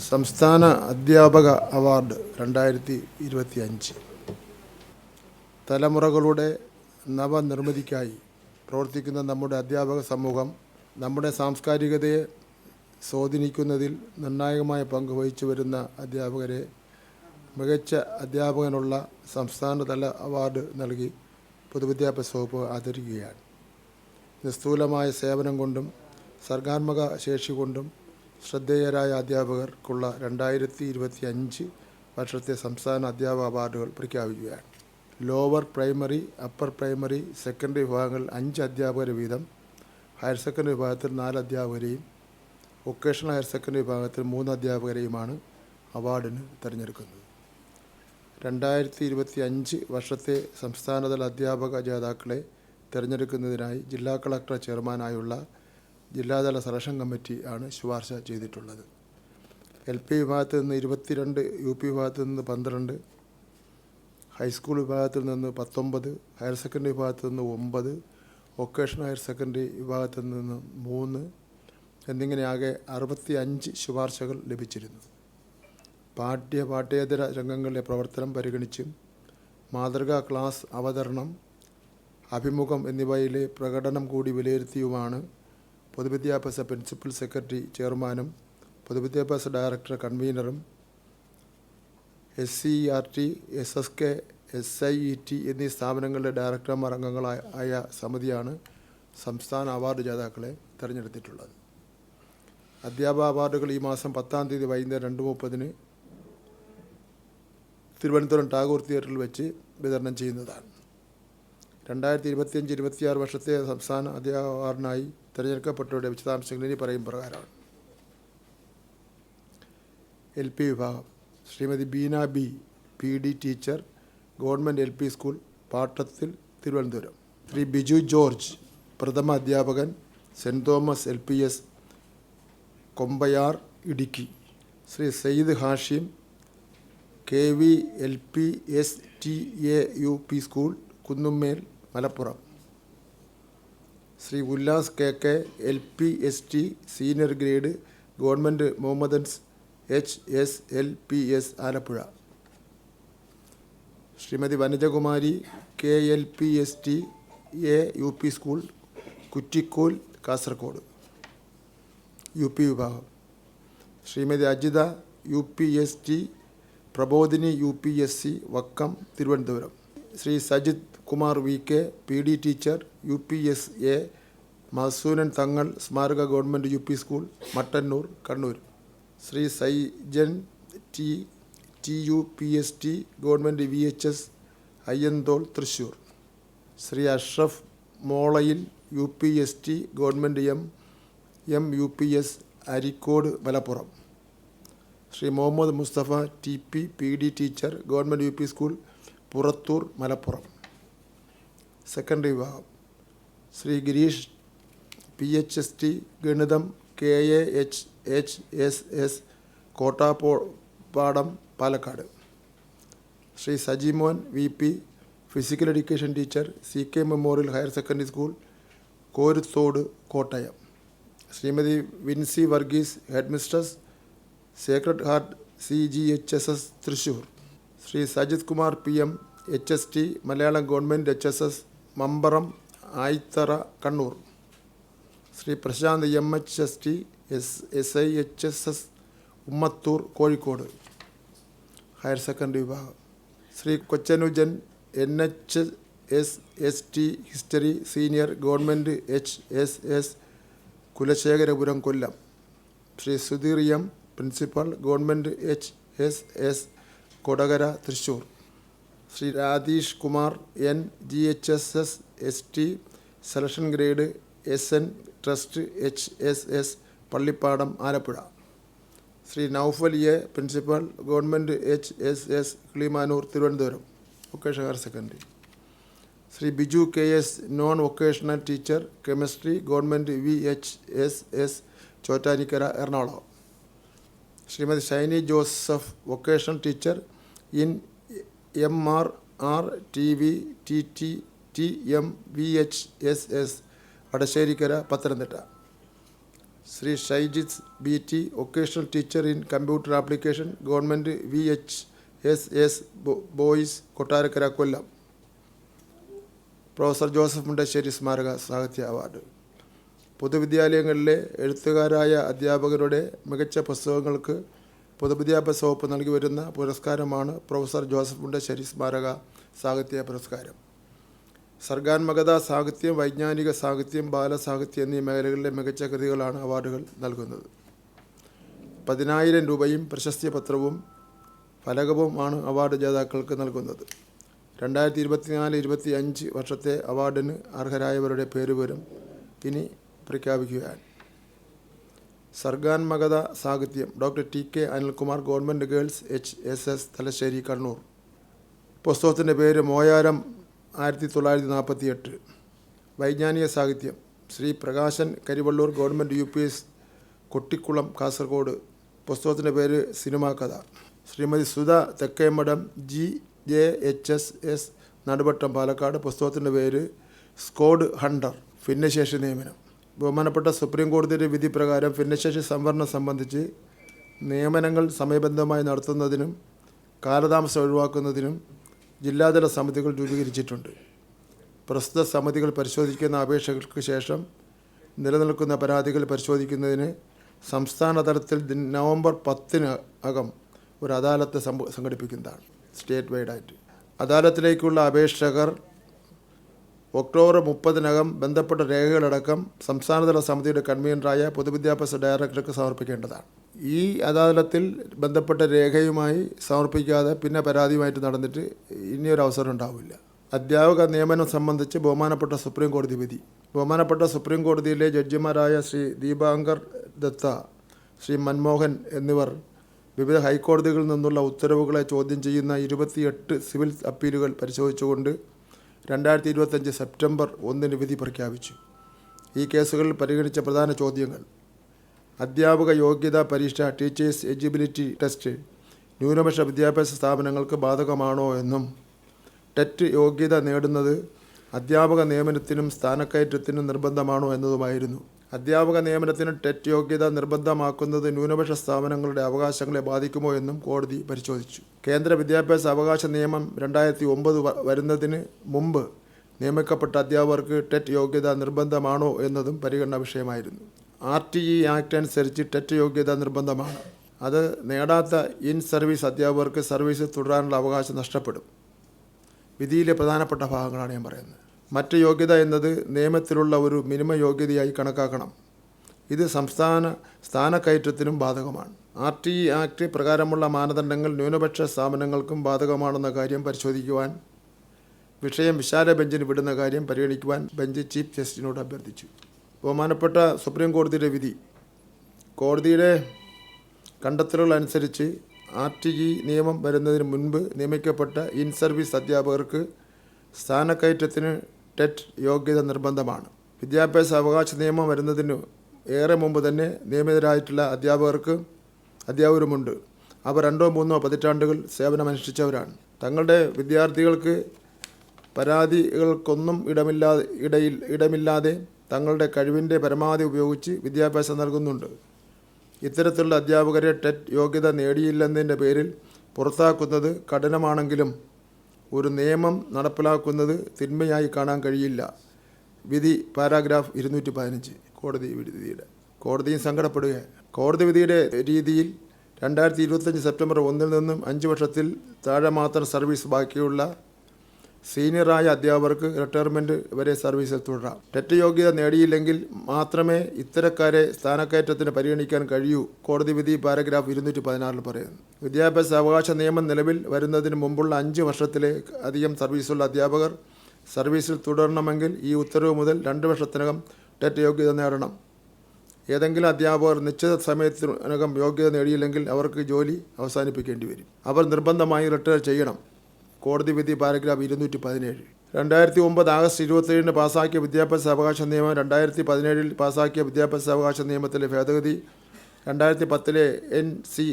സംസ്ഥാന അധ്യാപക അവാർഡ് രണ്ടായിരത്തി ഇരുപത്തി അഞ്ച് തലമുറകളുടെ നവനിർമ്മിതിക്കായി പ്രവർത്തിക്കുന്ന നമ്മുടെ അധ്യാപക സമൂഹം നമ്മുടെ സാംസ്കാരികതയെ സ്വാധീനിക്കുന്നതിൽ നിർണായകമായ പങ്ക് വഹിച്ചു വരുന്ന അധ്യാപകരെ മികച്ച അധ്യാപകനുള്ള സംസ്ഥാനതല അവാർഡ് നൽകി പൊതുവിദ്യാഭ്യാസ വകുപ്പ് ആദരിക്കുകയാണ്. നിസ്തൂലമായ സേവനം കൊണ്ടും സർഗാത്മക ശേഷി കൊണ്ടും ശ്രദ്ധേയരായ അധ്യാപകർക്കുള്ള രണ്ടായിരത്തി ഇരുപത്തി അഞ്ച് വർഷത്തെ സംസ്ഥാന അധ്യാപക അവാർഡുകൾ പ്രഖ്യാപിക്കുകയാണ്. Lower primary upper primary secondary വിഭാഗങ്ങളിൽ അഞ്ച് അധ്യാപകർ വീതം ഹയർ സെക്കൻഡറി വിഭാഗത്തിൽ നാല് അധ്യാപകരെയും വൊക്കേഷണൽ ഹയർ സെക്കൻഡറി വിഭാഗത്തിൽ മൂന്ന് അധ്യാപകരെയുമാണ് അവാർഡിന് തിരഞ്ഞെടുക്കുന്നത്. രണ്ടായിരത്തി ഇരുപത്തി അഞ്ച് വർഷത്തെ സംസ്ഥാനതല അധ്യാപക ജേതാക്കളെ തിരഞ്ഞെടുക്കുന്നതിനായി ജില്ലാ കളക്ടർ ചെയർമാനായുള്ള ജില്ലാതല സെലക്ഷൻ കമ്മിറ്റി ആണ് ശുപാർശ ചെയ്തിട്ടുള്ളത്. എൽ പി വിഭാഗത്തിൽ നിന്ന് ഇരുപത്തിരണ്ട് യു പി വിഭാഗത്തിൽ നിന്ന് പന്ത്രണ്ട് ഹൈസ്കൂൾ വിഭാഗത്തിൽ നിന്ന് പത്തൊമ്പത് ഹയർ സെക്കൻഡറി വിഭാഗത്തിൽ നിന്ന് ഒമ്പത് വൊക്കേഷണൽ ഹയർ സെക്കൻഡറി വിഭാഗത്തിൽ നിന്ന് മൂന്ന് എന്നിങ്ങനെ ആകെ അറുപത്തി അഞ്ച് ശുപാർശകൾ ലഭിച്ചിരുന്നു. പാഠ്യ പാഠ്യേതര രംഗങ്ങളിലെ പ്രവർത്തനം പരിഗണിച്ചും മാതൃകാ ക്ലാസ് അവതരണം അഭിമുഖം എന്നിവയിലെ പ്രകടനം കൂടി വിലയിരുത്തിയുമാണ് പൊതുവിദ്യാഭ്യാസ പ്രിൻസിപ്പൽ സെക്രട്ടറി ചെയർമാനും പൊതുവിദ്യാഭ്യാസ director കൺവീനറും S C R T S S K S I E T എന്നീ സ്ഥാപനങ്ങളുടെ ഡയറക്ടർമാർ അംഗങ്ങളായ സമിതിയാണ് സംസ്ഥാന അവാർഡ് ജേതാക്കളെ തിരഞ്ഞെടുത്തിട്ടുള്ളത്. അധ്യാപക അവാർഡുകൾ ഈ മാസം പത്താം തീയതി വൈകുന്നേരം രണ്ട് മുപ്പതിന് തിരുവനന്തപുരം ടാഗോർ തിയേറ്ററിൽ വെച്ച് വിതരണം ചെയ്യുന്നതാണ്. രണ്ടായിരത്തി ഇരുപത്തിയഞ്ച് ഇരുപത്തിയാറ് വർഷത്തെ സംസ്ഥാന അധ്യാപക അവാർഡിനായി തിരഞ്ഞെടുക്കപ്പെട്ടവരുടെ വിശദാംശങ്ങൾ ഇനി പറയും പ്രകാരമാണ്. എൽ പി വിഭാഗം. Shrimati Beena B P D teacher government L P school പാട്ടത്തിൽ തിരുവനന്തപുരം. ശ്രീ ബിജു ജോർജ് പ്രഥമ അധ്യാപകൻ Saint Thomas L P S Kombayar Idukki. Shri Syed Hashim K V L P S T A U P school Kunnummel Malappuram. Shri Ullas K K L P S T senior grade government Mohammedans H S L P S Alappuzha. Shrimati Vanajakumari K L P S T A U P school Kuttikkol Kasaragod U P വിഭാഗം. Shrimati Ajitha U P S T Prabodhini U P S C Vakkam Thiruvananthapuram. Shri Sajith Kumar V K P D teacher U P S A Masoonan Thangal സ്മാരക government U P school Mattannur Kannur. Shri Saijan T T U P S T government V H S Ayyanthole Thrissur. Shri Ashraf Molayil U P S T government M M U P S Areekode Malappuram. Shri Muhammad Mustafa T P P D teacher government U P school Purathur Malappuram. Secondary വിഭാഗം. Shri Girish P H S T ഗണിതം K A H H S S Kottappadam Palakkad. Shri Sajimon V P physical education teacher C K memorial higher secondary school Koruthodu Kottayam. Shrimati Vincy Varghese head mistress Sacred Heart C G H S S Thrissur Shri Sajith Kumar P M H S T Malayalam government H S S Mambaram Ayithara Kannur. Shri Prasanth M H S T S S I H S S Ummathur Kozhikode. Higher secondary വിഭാഗം. Shri Kochanujan N H S S T history senior government H S S Kulasekharapuram Kollam. Shri Sudheer M principal government H S S Kodakara Thrissur. Shri Radheesh Kumar N G H S S S T selection grade S N trust H S S Pallippadam Alappuzha. Shri Noufal A principal government H S S Kilimanoor Thiruvananthapuram. Vocational higher secondary. Shri Biju K S non vocational teacher chemistry government V H S S Chottanikkara Ernakulam. Shrimati Shiny Joseph vocational teacher in M R R T V T T T M V H S S Vadasserikkara Pathanamthitta. Shri Shaijith B T vocational teacher in computer application government V H S S boys Kottarakkara Kollam. Professor Joseph Mundassery സ്മാരക സാഹിത്യ award. പൊതുവിദ്യാലയങ്ങളിലെ എഴുത്തുകാരായ അധ്യാപകരുടെ മികച്ച പുസ്തകങ്ങൾക്ക് പൊതുവിദ്യാഭ്യാസ വകുപ്പ് നൽകി വരുന്ന പുരസ്കാരമാണ് professor Joseph Mundassery സ്മാരക സാഹിത്യ പുരസ്കാരം. സർഗാത്മകത സാഹിത്യം വൈജ്ഞാനിക സാഹിത്യം ബാലസാഹിത്യം എന്നീ മേഖലകളിലെ മികച്ച കൃതികളാണ് അവാർഡുകൾ നൽകുന്നത്. പതിനായിരം രൂപയും പ്രശസ്തി പത്രവും ഫലകവുമാണ് അവാർഡ് ജേതാക്കൾക്ക് നൽകുന്നത്. രണ്ടായിരത്തി ഇരുപത്തിനാല് ഇരുപത്തി അഞ്ച് വർഷത്തെ അവാർഡിന് അർഹരായവരുടെ പേരുവരും ഇനി പ്രഖ്യാപിക്കുകയാണ്. സർഗാത്മകത സാഹിത്യം doctor T. K. Anilkumar government girls H. S. S. Thalassery Kannur. പുസ്തകത്തിന്റെ പേര് മോയാരം ആയിരത്തി തൊള്ളായിരത്തി നാൽപ്പത്തി എട്ട് വൈജ്ഞാനിക സാഹിത്യം. Shri Prakashan Karivellur government U. P. S. Kottikulam Kasaragod. പുസ്തകത്തിന്റെ പേര് സിനിമാ കഥ. Shrimati Sudha Thekkemadham G. J. H. S. S. Naduvattam Palakkad. പുസ്തകത്തിന്റെ പേര് സ്കോഡ് ഹണ്ടർ. ഭിന്നശേഷി നിയമനം. ബഹുമാനപ്പെട്ട സുപ്രീം കോടതിയുടെ വിധി പ്രകാരം ഭിന്നശേഷി സംവരണം സംബന്ധിച്ച് നിയമനങ്ങൾ സമയബന്ധമായി നടത്തുന്നതിനും കാലതാമസം ഒഴിവാക്കുന്നതിനും ജില്ലാതല സമിതികൾ രൂപീകരിച്ചിട്ടുണ്ട്. പ്രസ്തുത സമിതികൾ പരിശോധിക്കുന്ന അപേക്ഷകൾക്ക് ശേഷം നിലനിൽക്കുന്ന പരാതികൾ പരിശോധിക്കുന്നതിന് സംസ്ഥാന തലത്തിൽ നവംബർ പത്തിന് അകം ഒരു അദാലത്ത് സംഘടിപ്പിക്കുന്നതാണ്. സ്റ്റേറ്റ് വൈഡായിട്ട് അദാലത്തിലേക്കുള്ള അപേക്ഷകർ ഒക്ടോബർ മുപ്പതിനകം ബന്ധപ്പെട്ട രേഖകളടക്കം സംസ്ഥാനതല സമിതിയുടെ കൺവീനറായ പൊതുവിദ്യാഭ്യാസ ഡയറക്ടർക്ക് സമർപ്പിക്കേണ്ടതാണ്. ഈ അദാലത്തിൽ ബന്ധപ്പെട്ട രേഖയുമായി സമർപ്പിക്കാതെ പിന്നെ പരാതിയുമായിട്ട് നടന്നിട്ട് ഇനിയൊരു അവസരം ഉണ്ടാവില്ല അധ്യാപക നിയമനം സംബന്ധിച്ച് ബഹുമാനപ്പെട്ട സുപ്രീം കോടതി വിധി. ബഹുമാനപ്പെട്ട സുപ്രീം കോടതിയിലെ ജഡ്ജിമാരായ ശ്രീ ദീപാങ്കർ ദത്ത ശ്രീ മൻമോഹൻ എന്നിവർ വിവിധ ഹൈക്കോടതികളിൽ നിന്നുള്ള ഉത്തരവുകളെ ചോദ്യം ചെയ്യുന്ന ഇരുപത്തിയെട്ട് സിവിൽ അപ്പീലുകൾ പരിശോധിച്ചുകൊണ്ട് രണ്ടായിരത്തി ഇരുപത്തഞ്ച് സെപ്റ്റംബർ ഒന്നിന് വിധി പ്രഖ്യാപിച്ചു. ഈ കേസുകളിൽ പരിഗണിച്ച പ്രധാന ചോദ്യങ്ങൾ. അധ്യാപക യോഗ്യതാ പരീക്ഷ ടീച്ചേഴ്സ് എലിജിബിലിറ്റി ടെസ്റ്റ് ന്യൂനപക്ഷ വിദ്യാഭ്യാസ സ്ഥാപനങ്ങൾക്ക് ബാധകമാണോ എന്നും ടെറ്റ് യോഗ്യത നേടുന്നത് അധ്യാപക നിയമനത്തിനും സ്ഥാനക്കയറ്റത്തിനും നിർബന്ധമാണോ എന്നതുമായിരുന്നു. അധ്യാപക നിയമനത്തിന് ടെറ്റ് യോഗ്യത നിർബന്ധമാക്കുന്നത് ന്യൂനപക്ഷ സ്ഥാപനങ്ങളുടെ അവകാശങ്ങളെ ബാധിക്കുമോ എന്നും കോടതി പരിശോധിച്ചു. കേന്ദ്ര വിദ്യാഭ്യാസ അവകാശ നിയമം രണ്ടായിരത്തി ഒമ്പത് വരുന്നതിന് മുമ്പ് നിയമിക്കപ്പെട്ട അധ്യാപകർക്ക് ടെറ്റ് യോഗ്യത നിർബന്ധമാണോ എന്നതും പരിഗണന വിഷയമായിരുന്നു. ആർ ടി ഇ ആക്ട് അനുസരിച്ച് ടെറ്റ് യോഗ്യത നിർബന്ധമാണ്. അത് നേടാത്ത ഇൻ സർവീസ് അധ്യാപകർക്ക് സർവീസ് തുടരാനുള്ള അവകാശം നഷ്ടപ്പെടും. വിധിയിലെ പ്രധാനപ്പെട്ട ഭാഗങ്ങളാണ് ഞാൻ പറയുന്നത്. മറ്റ് യോഗ്യത എന്നത് നിയമത്തിലുള്ള ഒരു മിനിമ യോഗ്യതയായി കണക്കാക്കണം. ഇത് സംസ്ഥാന സ്ഥാനക്കയറ്റത്തിനും ബാധകമാണ്. ആർ ടി ഇ ആക്ട് പ്രകാരമുള്ള മാനദണ്ഡങ്ങൾ ന്യൂനപക്ഷ സ്ഥാപനങ്ങൾക്കും ബാധകമാണെന്ന കാര്യം പരിശോധിക്കുവാൻ വിഷയം വിശാല ബെഞ്ചിന് വിടുന്ന കാര്യം പരിഗണിക്കുവാൻ ബെഞ്ച് ചീഫ് ജസ്റ്റിനോട് അഭ്യർത്ഥിച്ചു. ബഹുമാനപ്പെട്ട സുപ്രീം കോടതിയുടെ വിധി. കോടതിയുടെ കണ്ടെത്തലുകൾ അനുസരിച്ച് ആർ ടി ഇ നിയമം വരുന്നതിന് മുൻപ് നിയമിക്കപ്പെട്ട ഇൻ സർവീസ് അധ്യാപകർക്ക് സ്ഥാനക്കയറ്റത്തിന് ടെറ്റ് യോഗ്യത നിർബന്ധമാണ്. വിദ്യാഭ്യാസ അവകാശ നിയമം വരുന്നതിന് ഏറെ മുമ്പ് തന്നെ നിയമിതരായിട്ടുള്ള അധ്യാപകർക്ക് അധ്യാപകരുമുണ്ട്. അവർ രണ്ടോ മൂന്നോ പതിറ്റാണ്ടുകൾ സേവനമനുഷ്ഠിച്ചവരാണ്. തങ്ങളുടെ വിദ്യാർത്ഥികൾക്ക് പരാതികൾക്കൊന്നും ഇടമില്ലാതെ ഇടയിൽ ഇടമില്ലാതെ തങ്ങളുടെ കഴിവിന്റെ പരമാവധി ഉപയോഗിച്ച് വിദ്യാഭ്യാസം നൽകുന്നുണ്ട്. ഇത്തരത്തിലുള്ള അധ്യാപകരെ ടെറ്റ് യോഗ്യത നേടിയില്ലെന്നതിന്റെ പേരിൽ പുറത്താക്കുന്നത് കഠിനമാണെങ്കിലും ഒരു നിയമം നടപ്പിലാക്കുന്നത് തിന്മയായി കാണാൻ കഴിയില്ല. വിധി പാരാഗ്രാഫ് ഇരുന്നൂറ്റി പതിനഞ്ച്. കോടതി വിധിയുടെ കോടതിയും സങ്കടപ്പെടുക കോടതി വിധിയുടെ രീതിയിൽ രണ്ടായിരത്തി ഇരുപത്തഞ്ച് സെപ്റ്റംബർ ഒന്നിൽ നിന്നും അഞ്ച് വർഷത്തിൽ താഴെ മാത്രം സർവീസ് ബാക്കിയുള്ള സീനിയറായ അധ്യാപകർക്ക് റിട്ടയർമെന്റ് വരെ സർവീസിൽ തുടരാം. ടെറ്റ് യോഗ്യത നേടിയില്ലെങ്കിൽ മാത്രമേ ഇത്തരക്കാരെ സ്ഥാനക്കയറ്റത്തിന് പരിഗണിക്കാൻ കഴിയൂ കോടതി വിധി പാരഗ്രാഫ് ഇരുന്നൂറ്റി പതിനാറിൽ പറയുന്നു. വിദ്യാഭ്യാസ അവകാശ നിയമം നിലവിൽ വരുന്നതിന് മുമ്പുള്ള അഞ്ച് വർഷത്തിലെ അധികം സർവീസുള്ള അധ്യാപകർ സർവീസിൽ തുടരണമെങ്കിൽ ഈ ഉത്തരവ് മുതൽ രണ്ട് വർഷത്തിനകം ടെറ്റ് യോഗ്യത നേടണം. ഏതെങ്കിലും അധ്യാപകർ നിശ്ചിത സമയത്തിനകം യോഗ്യത നേടിയില്ലെങ്കിൽ അവർക്ക് ജോലി അവസാനിപ്പിക്കേണ്ടി വരും. അവർ നിർബന്ധമായി റിട്ടയർ ചെയ്യണം. കോടതി വിധി പാരഗ്രാഫ് ഇരുന്നൂറ്റി പതിനേഴ് രണ്ടായിരത്തി ഒമ്പത് ആഗസ്റ്റ് ഇരുപത്തേഴിന് പാസാക്കിയ വിദ്യാഭ്യാസ അവകാശ നിയമം രണ്ടായിരത്തി പതിനേഴിൽ പാസാക്കിയ വിദ്യാഭ്യാസ അവകാശ നിയമത്തിലെ ഭേദഗതി രണ്ടായിരത്തി പത്തിലെ എൻ സി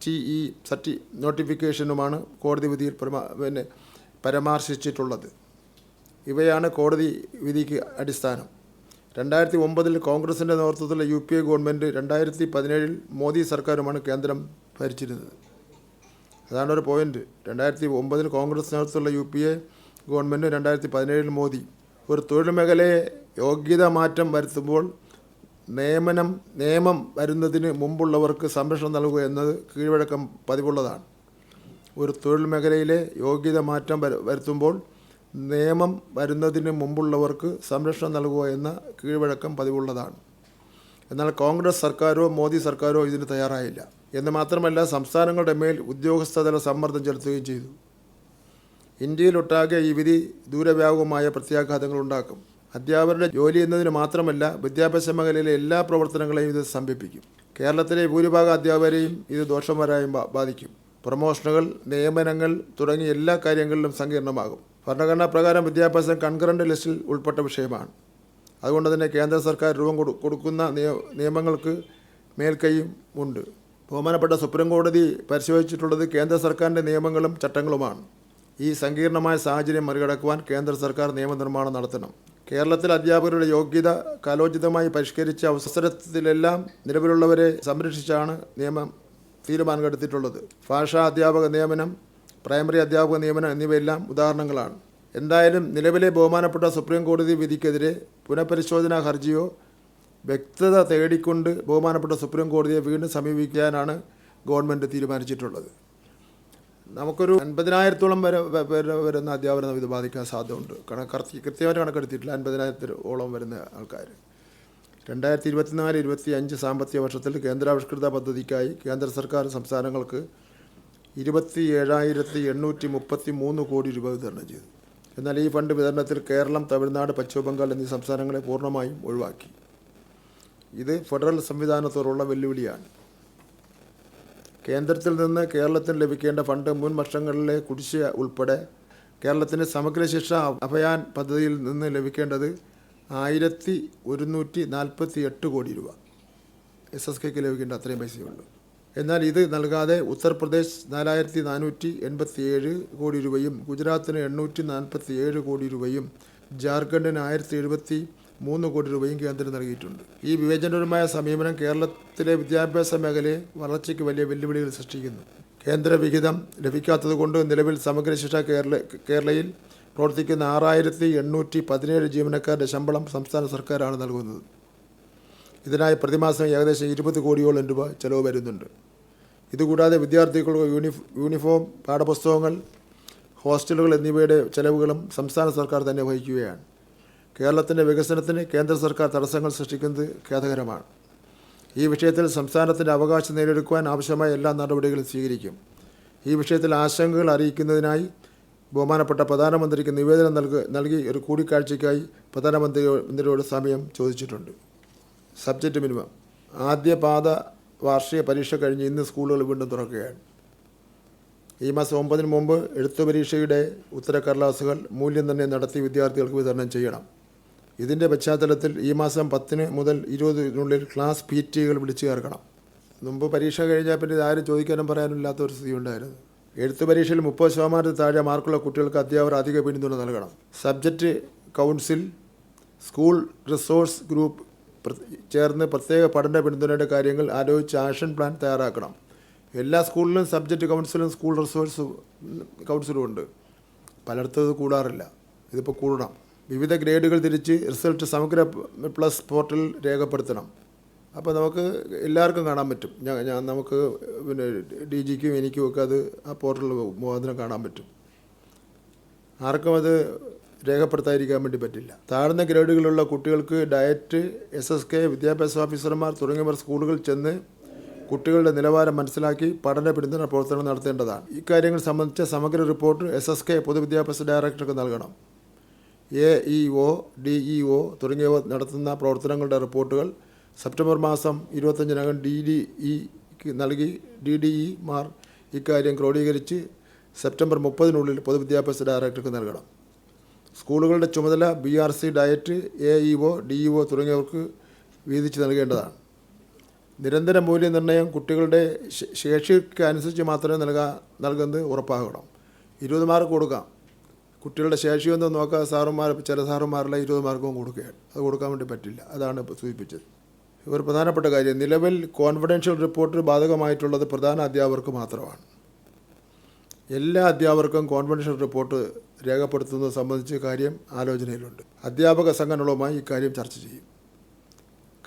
ടി ഇ സർട്ടി നോട്ടിഫിക്കേഷനുമാണ് കോടതി വിധിയിൽ പിന്നെ പരാമർശിച്ചിട്ടുള്ളത്. ഇവയാണ് കോടതി വിധിക്ക് അടിസ്ഥാനം. രണ്ടായിരത്തി ഒമ്പതിൽ കോൺഗ്രസിന്റെ നേതൃത്വത്തിലുള്ള യു പി എ ഗവൺമെന്റ് രണ്ടായിരത്തി പതിനേഴിൽ മോദി സർക്കാരുമാണ് കേന്ദ്രം ഭരിച്ചിരുന്നത്. അതാണ് ഒരു പോയിന്റ് രണ്ടായിരത്തി ഒമ്പതിൽ കോൺഗ്രസ് നേതൃത്വത്തിലുള്ള യു പി എ ഗവൺമെന്റ് രണ്ടായിരത്തി പതിനേഴിൽ മോദി. ഒരു തൊഴിൽ മേഖലയെ യോഗ്യത മാറ്റം വരുത്തുമ്പോൾ നിയമനം നിയമം വരുന്നതിന് മുമ്പുള്ളവർക്ക് സംരക്ഷണം നൽകുക എന്നത് കീഴ്വഴക്കം പതിവുള്ളതാണ്. ഒരു തൊഴിൽ മേഖലയിലെ യോഗ്യത മാറ്റം വരുത്തുമ്പോൾ നിയമം വരുന്നതിന് മുമ്പുള്ളവർക്ക് സംരക്ഷണം നൽകുക എന്ന കീഴ്വഴക്കം പതിവുള്ളതാണ്. എന്നാൽ കോൺഗ്രസ് സർക്കാരോ മോദി സർക്കാരോ ഇതിന് തയ്യാറായില്ല. എന്ന് മാത്രമല്ല സംസ്ഥാനങ്ങളുടെ മേൽ ഉദ്യോഗസ്ഥതല സമ്മർദ്ദം ചെലുത്തുകയും ചെയ്തു. ഇന്ത്യയിലൊട്ടാകെ ഈ വിധി ദൂരവ്യാപകമായ പ്രത്യാഘാതങ്ങൾ ഉണ്ടാക്കും. അധ്യാപകരുടെ ജോലി എന്നതിന് മാത്രമല്ല വിദ്യാഭ്യാസ മേഖലയിലെ എല്ലാ പ്രവർത്തനങ്ങളെയും ഇത് സ്തംഭിപ്പിക്കും കേരളത്തിലെ ഭൂരിഭാഗം അധ്യാപകരെയും ഇത് ദോഷം വരായും ബാധിക്കും. പ്രൊമോഷനുകൾ നിയമനങ്ങൾ തുടങ്ങിയ എല്ലാ കാര്യങ്ങളിലും സങ്കീർണമാകും. ഭരണഘടനാ പ്രകാരം വിദ്യാഭ്യാസം കൺകറന്റ് ലിസ്റ്റിൽ ഉൾപ്പെട്ട വിഷയമാണ്. അതുകൊണ്ട് തന്നെ കേന്ദ്ര സർക്കാർ രൂപം കൊടു കൊടുക്കുന്ന നിയമങ്ങൾക്ക് മേൽക്കൈയും ഉണ്ട്. ബഹുമാനപ്പെട്ട സുപ്രീം കോടതി പരിശോധിച്ചിട്ടുള്ളത് കേന്ദ്ര സർക്കാരിന്റെ നിയമങ്ങളും ചട്ടങ്ങളുമാണ്. ഈ സങ്കീർണമായ സാഹചര്യം മറികടക്കുവാൻ കേന്ദ്ര സർക്കാർ നിയമനിർമ്മാണം നടത്തണം. കേരളത്തിൽ അധ്യാപകരുടെ യോഗ്യത കാലോചിതമായി പരിഷ്കരിച്ച അവസരത്തിലെല്ലാം നിലവിലുള്ളവരെ സംരക്ഷിച്ചാണ് നിയമം തീരുമാനമെടുത്തിട്ടുള്ളത്. ഭാഷാ അധ്യാപക നിയമനം പ്രൈമറി അധ്യാപക നിയമനം എന്നിവയെല്ലാം ഉദാഹരണങ്ങളാണ്. എന്തായാലും നിലവിലെ ബഹുമാനപ്പെട്ട സുപ്രീം കോടതി വിധിക്കെതിരെ പുനഃപരിശോധനാ ഹർജിയോ വ്യക്തത തേടിക്കൊണ്ട് ബഹുമാനപ്പെട്ട സുപ്രീം കോടതിയെ വീണ്ടും സമീപിക്കാനാണ് ഗവൺമെന്റ് തീരുമാനിച്ചിട്ടുള്ളത്. നമുക്കൊരു അൻപതിനായിരത്തോളം വരെ വരെ വരുന്ന അധ്യാപനം ഇത് ബാധിക്കാൻ സാധ്യതയുണ്ട്. കാരണം കൃത്യമായിട്ട് കണക്കെടുത്തിട്ടില്ല. അൻപതിനായിരത്തോളം വരുന്ന ആൾക്കാർ രണ്ടായിരത്തി ഇരുപത്തിനാല് ഇരുപത്തി അഞ്ച് സാമ്പത്തിക വർഷത്തിൽ കേന്ദ്രാവിഷ്കൃത പദ്ധതിക്കായി കേന്ദ്ര സർക്കാർ സംസ്ഥാനങ്ങൾക്ക് ഇരുപത്തി ഏഴായിരത്തി എണ്ണൂറ്റി മുപ്പത്തി മൂന്ന് കോടി രൂപ വിതരണം ചെയ്തു. എന്നാൽ ഈ ഫണ്ട് വിതരണത്തിൽ കേരളം തമിഴ്നാട് പശ്ചിമ ബംഗാൾ എന്നീ സംസ്ഥാനങ്ങളെ പൂർണമായും ഒഴിവാക്കി. ഇത് ഫെഡറൽ സംവിധാനത്തോടുള്ള വെല്ലുവിളിയാണ്. കേന്ദ്രത്തിൽ നിന്ന് കേരളത്തിന് ലഭിക്കേണ്ട ഫണ്ട് മുൻ വർഷങ്ങളിലെ കുടിശ്ശിക ഉൾപ്പെടെ കേരളത്തിന് സമഗ്ര ശിക്ഷ അഭയാൻ പദ്ധതിയിൽ നിന്ന് ലഭിക്കേണ്ടത് ആയിരത്തി ഒരുന്നൂറ്റി നാൽപ്പത്തി എട്ട് കോടി രൂപ. എസ് എസ് കെക്ക് ലഭിക്കേണ്ട അത്രയും പൈസയുള്ളൂ എന്നാൽ ഇത് നൽകാതെ ഉത്തർപ്രദേശ് നാലായിരത്തി നാനൂറ്റി എൺപത്തി ഏഴ് കോടി രൂപയും ഗുജറാത്തിന് എണ്ണൂറ്റി നാൽപ്പത്തി ഏഴ് കോടി രൂപയും ജാർഖണ്ഡിന് ആയിരത്തി എഴുപത്തി മൂന്ന് കോടി രൂപയും കേന്ദ്രം നൽകിയിട്ടുണ്ട്. ഈ വിവേചനപരമായ സമീപനം കേരളത്തിലെ വിദ്യാഭ്യാസ മേഖലയെ വളർച്ചയ്ക്ക് വലിയ വെല്ലുവിളികൾ സൃഷ്ടിക്കുന്നു. കേന്ദ്ര വിഹിതം ലഭിക്കാത്തതുകൊണ്ട് നിലവിൽ സമഗ്ര ശിക്ഷ കേരള കേരളയിൽ പ്രവർത്തിക്കുന്ന ആറായിരത്തി എണ്ണൂറ്റി പതിനേഴ് ജീവനക്കാരുടെ ശമ്പളം സംസ്ഥാന സർക്കാരാണ് നൽകുന്നത്. ഇതിനായി പ്രതിമാസം ഏകദേശം ഇരുപത് കോടിയോളം രൂപ ചെലവ് വരുന്നുണ്ട്. ഇതുകൂടാതെ വിദ്യാർത്ഥികൾക്ക് യൂണിഫ് യൂണിഫോം പാഠപുസ്തകങ്ങൾ ഹോസ്റ്റലുകൾ എന്നിവയുടെ ചെലവുകളും സംസ്ഥാന സർക്കാർ തന്നെ വഹിക്കുകയാണ്. കേരളത്തിന്റെ വികസനത്തിന് കേന്ദ്ര സർക്കാർ തടസ്സങ്ങൾ സൃഷ്ടിക്കുന്നത് ഖേദകരമാണ്. ഈ വിഷയത്തിൽ സംസ്ഥാനത്തിന്റെ അവകാശം നേടിയെടുക്കുവാൻ ആവശ്യമായ എല്ലാ നടപടികളും സ്വീകരിക്കും. ഈ വിഷയത്തിൽ ആശങ്കകൾ അറിയിക്കുന്നതിനായി ബഹുമാനപ്പെട്ട പ്രധാനമന്ത്രിക്ക് നിവേദനം നൽകി ഒരു കൂടിക്കാഴ്ചയ്ക്കായി പ്രധാനമന്ത്രി മന്ത്രിയോട് സമയം ചോദിച്ചിട്ടുണ്ട്. Subject minimum. ആദ്യ പാത വാർഷിക പരീക്ഷ കഴിഞ്ഞ് ഇന്ന് സ്കൂളുകൾ വീണ്ടും തുറക്കുകയാണ്. ഈ മാസം ഒമ്പതിന് മുമ്പ് എഴുത്തു പരീക്ഷയുടെ ഉത്തരക്കടലാസുകൾ മൂല്യനിർണയം നടത്തി വിദ്യാർത്ഥികൾക്ക് വിതരണം ചെയ്യണം. ഇതിന്റെ പശ്ചാത്തലത്തിൽ ഈ മാസം പത്തിന് മുതൽ ഇരുപതിനുള്ളിൽ ക്ലാസ് പി ടികൾ വിളിച്ചു ചേർക്കണം. മുമ്പ് പരീക്ഷ കഴിഞ്ഞാൽ പിന്നെ ആരും ചോദിക്കാനും പറയാനും ഇല്ലാത്ത ഒരു സ്ഥിതി ഉണ്ടായിരുന്നു. എഴുത്തു പരീക്ഷയിൽ മുപ്പത് ശതമാനത്തിൽ താഴെ മാർക്കുള്ള കുട്ടികൾക്ക് അധ്യാപകർ അധിക പിന്തുണ നൽകണം. Subject council school resource group ചേർന്ന് പ്രത്യേക പഠന പിന്തുണയുടെ കാര്യങ്ങൾ ആലോചിച്ച് ആക്ഷൻ പ്ലാൻ തയ്യാറാക്കണം. എല്ലാ സ്കൂളിലും സബ്ജക്റ്റ് കൗൺസിലും സ്കൂൾ റിസോഴ്സ് കൗൺസിലും ഉണ്ട് പലയിടത്തും കൂടാറില്ല. ഇതിപ്പോൾ കൂടണം. വിവിധ ഗ്രേഡുകൾ തിരിച്ച് റിസൾട്ട് സമഗ്ര പ്ലസ് പോർട്ടൽ രേഖപ്പെടുത്തണം. അപ്പോൾ നമുക്ക് എല്ലാവർക്കും കാണാൻ പറ്റും. ഞാൻ ഞാൻ നമുക്ക് പിന്നെ ഡി ജിക്കും എനിക്കും ഒക്കെ അത് ആ പോർട്ടലിൽ മുഖാന്തരം കാണാൻ പറ്റും. ആർക്കും അത് രേഖപ്പെടുത്താതിരിക്കാൻ വേണ്ടി പറ്റില്ല. താഴ്ന്ന ഗ്രേഡുകളിലുള്ള കുട്ടികൾക്ക് ഡയറ്റ് എസ് എസ് കെ വിദ്യാഭ്യാസ ഓഫീസർമാർ തുടങ്ങിയവർ സ്കൂളുകളിൽ ചെന്ന് കുട്ടികളുടെ നിലവാരം മനസ്സിലാക്കി പഠന പിന്തുണ പ്രവർത്തനം നടത്തേണ്ടതാണ്. ഇക്കാര്യങ്ങൾ സംബന്ധിച്ച സമഗ്ര റിപ്പോർട്ട് എസ് എസ് കെ പൊതുവിദ്യാഭ്യാസ ഡയറക്ടർക്ക് നൽകണം. A E O D E O തുടങ്ങിയവ നടത്തുന്ന പ്രവർത്തനങ്ങളുടെ റിപ്പോർട്ടുകൾ സെപ്റ്റംബർ മാസം ഇരുപത്തഞ്ചിനകം ഡി ഡി ഇക്ക് നൽകി ഡി ഡി ഇ മാർ ഇക്കാര്യം ക്രോഡീകരിച്ച് സെപ്റ്റംബർ മുപ്പതിനുള്ളിൽ പൊതുവിദ്യാഭ്യാസ ഡയറക്ടർക്ക് നൽകണം. സ്കൂളുകളുടെ ചുമതല B R C DIET A E O D E O തുടങ്ങിയവർക്ക് വീതിച്ച് നൽകേണ്ടതാണ്. നിരന്തര മൂല്യനിർണയം കുട്ടികളുടെ ശേഷിക്ക് അനുസരിച്ച് മാത്രമേ നൽകാ നൽകുന്നത് ഉറപ്പാകണം. ഇരുപത് മാർക്ക് കൊടുക്കാം. കുട്ടികളുടെ ശേഷിയൊന്നും നോക്കാതെ സാറുമാർ ചില സാറുമാരെല്ലാം ഇരുപത് മാർക്കും കൊടുക്കുകയാണ്. അത് കൊടുക്കാൻ വേണ്ടി പറ്റില്ല. അതാണ് ഇപ്പോൾ സൂചിപ്പിച്ചത്. ഒരു പ്രധാനപ്പെട്ട കാര്യം നിലവിൽ കോൺഫിഡൻഷ്യൽ റിപ്പോർട്ട് ബാധകമായിട്ടുള്ളത് പ്രധാന അധ്യാപകർക്ക് മാത്രമാണ്. എല്ലാ അധ്യാപകർക്കും കോൺവെൻഷൻ റിപ്പോർട്ട് രേഖപ്പെടുത്തുന്നത് സംബന്ധിച്ച് കാര്യം ആലോചനയിലുണ്ട്. അധ്യാപക സംഘടനകളുമായി ഇക്കാര്യം ചർച്ച ചെയ്യും.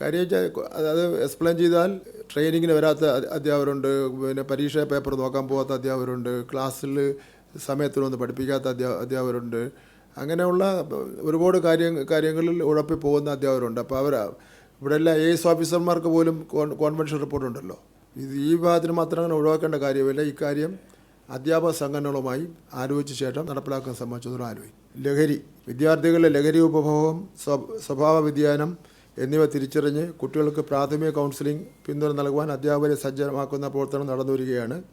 കാര്യം അത് എക്സ്പ്ലെയിൻ ചെയ്താൽ ട്രെയിനിങ്ങിന് വരാത്ത അധ്യാപകരുണ്ട്. പിന്നെ പരീക്ഷ പേപ്പർ നോക്കാൻ പോകാത്ത അധ്യാപകരുണ്ട്. ക്ലാസ്സിൽ സമയത്തിന് വന്ന് പഠിപ്പിക്കാത്ത അധ്യാ അധ്യാപകരുണ്ട്. അങ്ങനെയുള്ള ഒരുപാട് കാര്യം കാര്യങ്ങളിൽ ഉഴപ്പി പോകുന്ന അധ്യാപകരുണ്ട് അപ്പോൾ അവർ ഇവിടെ എ എസ് ഓഫീസർമാർക്ക് പോലും കോൺ കോൺവെൻഷൻ റിപ്പോർട്ടുണ്ടല്ലോ ഇത് ഈ ഭാഗത്തിന് മാത്രം അങ്ങനെ ഒഴിവാക്കേണ്ട കാര്യമില്ല. ഇക്കാര്യം അധ്യാപക സംഘടനകളുമായി ആലോചിച്ച ശേഷം നടപ്പിലാക്കാൻ സംബന്ധിച്ചതോടെ ആലോചിക്കും ലഹരി വിദ്യാർത്ഥികളുടെ ലഹരി ഉപഭോഗം സ്വ- സ്വഭാവ വ്യതിയാനം എന്നിവ തിരിച്ചറിഞ്ഞ് കുട്ടികൾക്ക് പ്രാഥമിക കൗൺസിലിംഗ് പിന്തുണ നൽകുവാൻ അധ്യാപകരെ സജ്ജമാക്കുന്ന പ്രവർത്തനം നടന്നു വരികയാണ്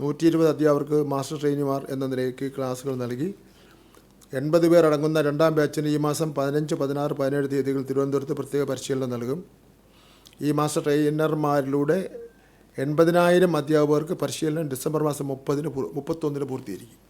നൂറ്റി ഇരുപത് അധ്യാപകർക്ക് മാസ്റ്റർ ട്രെയിനിമാർ എന്ന നിലയ്ക്ക് ക്ലാസുകൾ നൽകി. എൺപത് പേർ അടങ്ങുന്ന രണ്ടാം ബാച്ചിന് ഈ മാസം പതിനഞ്ച് പതിനാറ് പതിനേഴ് തീയതികൾ തിരുവനന്തപുരത്ത് പ്രത്യേക പരിശീലനം നൽകും. ഈ മാസ്റ്റർ ട്രെയിനർമാരിലൂടെ എൺപതിനായിരം അധ്യാപകർക്ക് പരിശീലനം ഡിസംബർ മാസം മുപ്പതിന് മുപ്പത്തൊന്നിന് പൂർത്തീകരിക്കും.